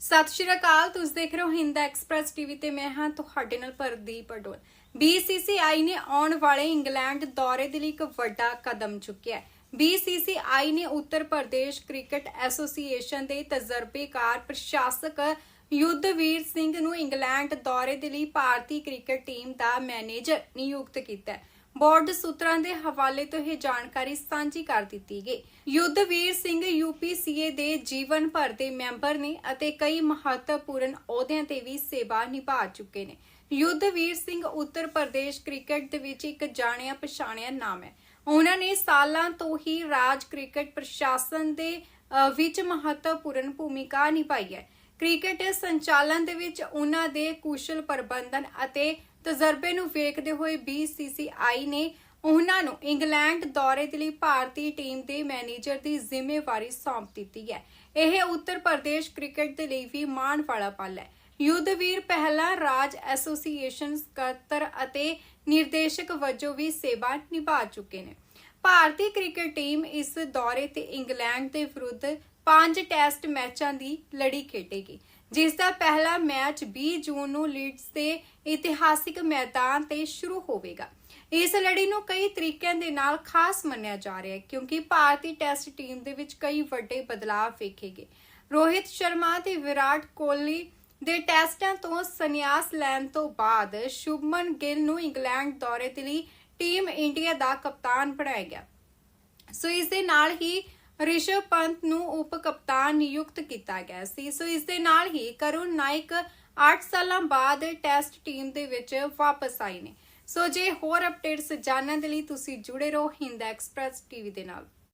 ਸਤਿ ਸ਼੍ਰੀ ਅਕਾਲ, ਤੁਸੀਂ ਦੇਖ ਰਹੇ ਹੋ ਹਿੰਦ ਐਕਸਪ੍ਰੈਸ ਟੀਵੀ ਤੇ ਮੈਂ ਹਾਂ ਤੁਹਾਡੇ ਨਾਲ ਪ੍ਰਦੀਪ ਅਡੋਲ BCCI ਨੇ ਆਉਣ ਵਾਲੇ ਇੰਗਲੈਂਡ ਦੌਰੇ ਦੇ ਲਈ ਇੱਕ ਵੱਡਾ ਕਦਮ ਚੁੱਕਿਆ ਹੈ। BCCI ਨੇ ਉੱਤਰ ਪ੍ਰਦੇਸ਼ ਕ੍ਰਿਕਟ ਐਸੋਸੀਏਸ਼ਨ ਦੇ ਤਜਰਬੇਕਾਰ ਪ੍ਰਸ਼ਾਸਕ ਯੁੱਧਵੀਰ ਸਿੰਘ ਨੂੰ ਇੰਗਲੈਂਡ ਦੌਰੇ ਦੇ ਲਈ ਭਾਰਤੀ ਕ੍ਰਿਕਟ ਟੀਮ ਦਾ ਮੈਨੇਜਰ ਨਿਯੁਕਤ ਕੀਤਾ ਹੈ। ਬੋਰਡ ਸੂਤਰਾਂ ਦੇ ਹਵਾਲੇ ਤੋਂ ਇਹ ਜਾਣਕਾਰੀ ਸਾਂਝੀ ਕਰ ਦਿੱਤੀ ਗਈ। ਯੁੱਧਵੀਰ ਸਿੰਘ ਯੂਪੀਸੀਏ ਦੇ ਜੀਵਨ ਭਰ ਦੇ ਮੈਂਬਰ ਨੇ ਅਤੇ ਕਈ ਮਹੱਤਵਪੂਰਨ ਅਹੁਦਿਆਂ ਤੇ ਵੀ ਸੇਵਾ ਨਿਭਾ ਚੁੱਕੇ ਨੇ। ਯੁੱਧਵੀਰ ਸਿੰਘ ਉੱਤਰ ਪ੍ਰਦੇਸ਼ ਕ੍ਰਿਕਟ ਦੇ ਵਿੱਚ ਇੱਕ ਜਾਣਿਆ ਪਛਾਣਿਆ ਨਾਮ ਹੈ। ਉਹਨਾਂ ਨੇ ਸਾਲਾਂ ਤੋਂ ਹੀ ਰਾਜ ਕ੍ਰਿਕਟ ਪ੍ਰਸ਼ਾਸਨ ਦੇ ਅ, ਵਿੱਚ ਮਹੱਤਵਪੂਰਨ ਭੂਮਿਕਾ ਨਿਭਾਈ ਹੈ। ਕ੍ਰਿਕਟ ਸੰਚਾਲਨ ਦੇ ਵਿੱਚ ਉਹਨਾਂ ਦੇ ਕੁਸ਼ਲ ਪ੍ਰਬੰਧਨ ਅਤੇ ਤਜਰਬੇ ਨੂੰ ਵੇਖਦੇ ਹੋਏ BCCI ਨੇ ਉਹਨਾਂ ਨੂੰ ਇੰਗਲੈਂਡ ਦੌਰੇ ਦੇ ਲਈ ਭਾਰਤੀ ਟੀਮ ਦੇ ਮੈਨੇਜਰ ਦੀ ਜ਼ਿੰਮੇਵਾਰੀ ਸੌਂਪ ਦਿੱਤੀ ਹੈ। ਇਹ ਉੱਤਰ ਪ੍ਰਦੇਸ਼ ਕ੍ਰਿਕਟ ਦੇ ਲਈ ਵੀ ਮਾਣ ਵਾਲਾ ਪਲ ਹੈ। ਯੁੱਧਵੀਰ ਪਹਿਲਾਂ, ਰਾਜ ਐਸੋਸੀਏਸ਼ਨ ਸਕੱਤਰ ਅਤੇ ਨਿਰਦੇਸ਼ਕ ਵਜੋਂ ਵੀ ਸੇਵਾ ਨਿਭਾ ਚੁੱਕੇ ਨੇ। ਭਾਰਤੀ ਕ੍ਰਿਕਟ ਟੀਮ ਇਸ ਦੌਰੇ ਤੇ ਇੰਗਲੈਂਡ ਦੇ ਵਿਰੁੱਧ ਪੰਜ ਟੈਸਟ ਮੈਚਾਂ ਦੀ ਲੜੀ ਖੇਡੇਗੀ। ਜਿਸ ਦਾ ਪਹਿਲਾ ਮੈਚ 20 ਜੂਨ ਨੂੰ ਲੀਡਸ ਦੇ ਇਤਿਹਾਸਿਕ ਮੈਦਾਨ ਤੇ ਸ਼ੁਰੂ ਹੋਵੇਗਾ। ਇਸ ਲੜੀ ਨੂੰ ਕਈ ਤਰੀਕਿਆਂ ਦੇ ਨਾਲ ਖਾਸ ਮੰਨਿਆ ਜਾ ਰਿਹਾ ਹੈ, ਕਿਉਂਕਿ ਭਾਰਤੀ ਟੈਸਟ ਟੀਮ ਦੇ ਵਿੱਚ ਕਈ ਵੱਡੇ ਬਦਲਾਅ ਵੇਖੇਗੇ। ਰੋਹਿਤ ਸ਼ਰਮਾ ਤੇ ਵਿਰਾਟ ਕੋਹਲੀ ਦੇ ਟੈਸਟਾਂ ਤੋਂ ਸੰਨਿਆਸ ਲੈਣ ਤੋਂ ਬਾਅਦ ਸ਼ੁਭਮਨ ਗਿੱਲ ਨੂੰ ਇੰਗਲੈਂਡ ਦੌਰੇ ਦੇ ਲਈ ਟੀਮ ਇੰਡੀਆ ਦਾ ਕਪਤਾਨ ਬਣਾਇਆ ਗਿਆ। ਸੋ ਇਸ ਦੇ ਨਾਲ ਹੀ ਰਿਸ਼ਵ ਪੰਤ ਨੂੰ ਉਪ ਕਪਤਾਨ ਨਿਯੁਕਤ ਕੀਤਾ ਗਿਆ ਸੀ। ਸੋ ਇਸ ਦੇ ਨਾਲ ਹੀ ਕਰੁਣ ਨਾਇਕ 8 ਸਾਲਾਂ ਬਾਅਦ ਟੈਸਟ ਟੀਮ ਦੇ ਵਿੱਚ ਵਾਪਸ ਆਏ ਨੇ। ਸੋ ਜੇ ਹੋਰ ਅਪਡੇਟਸ ਜਾਣਨ ਦੇ ਲਈ ਤੁਸੀਂ ਜੁੜੇ ਰਹੋ ਹਿੰਦ ਐਕਸਪ੍ਰੈਸ ਟੀਵੀ ਦੇ ਨਾਲ।